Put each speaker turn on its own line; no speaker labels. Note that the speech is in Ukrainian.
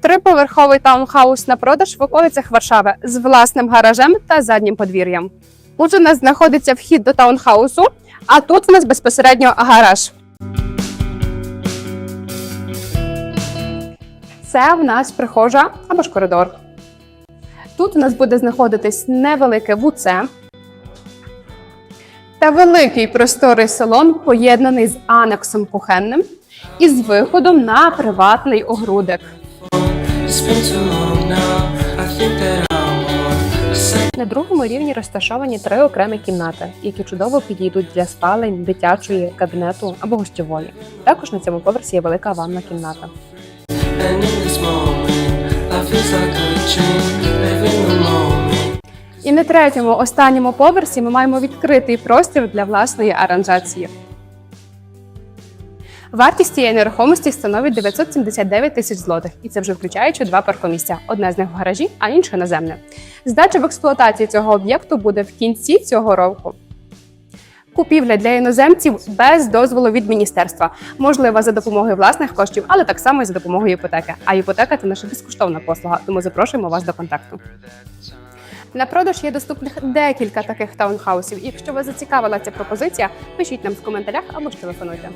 Триповерховий таунхаус на продаж в околицях Варшави з власним гаражем та заднім подвір'ям. Тут у нас знаходиться вхід до таунхаусу, а тут у нас безпосередньо гараж. Це в нас прихожа або ж коридор. Тут у нас буде знаходитись невелике вуце та великий просторий салон, поєднаний з анексом кухенним і з виходом на приватний огрудик. На другому рівні розташовані три окремі кімнати, які чудово підійдуть для спалень, дитячої, кабінету або гостьової. Також на цьому поверсі є велика ванна кімната. І на третьому, останньому поверсі ми маємо відкритий простір для власної аранжації. Вартість цієї нерухомості становить 979 тисяч злотих, і це вже включаючи два паркомісця: одне з них в гаражі, а інше наземне. Здача в експлуатацію цього об'єкту буде в кінці цього року. Купівля для іноземців без дозволу від міністерства, можлива за допомогою власних коштів, але так само і за допомогою іпотеки. А іпотека це наша безкоштовна послуга, тому запрошуємо вас до контакту. На продаж є доступних декілька таких таунхаусів. Якщо вас зацікавила ця пропозиція, пишіть нам в коментарях або ж телефонуйте.